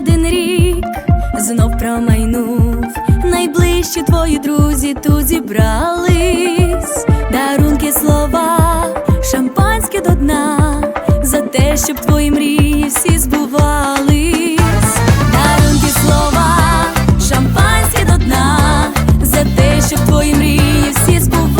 один рік знов промайнув, найближчі твої друзі тут зібрались, дарунки слова, шампанське до дна, за те, щоб твої мрії всі збували. дарунки слова, шампанське до дна, за те, щоб твої мрії всі збували.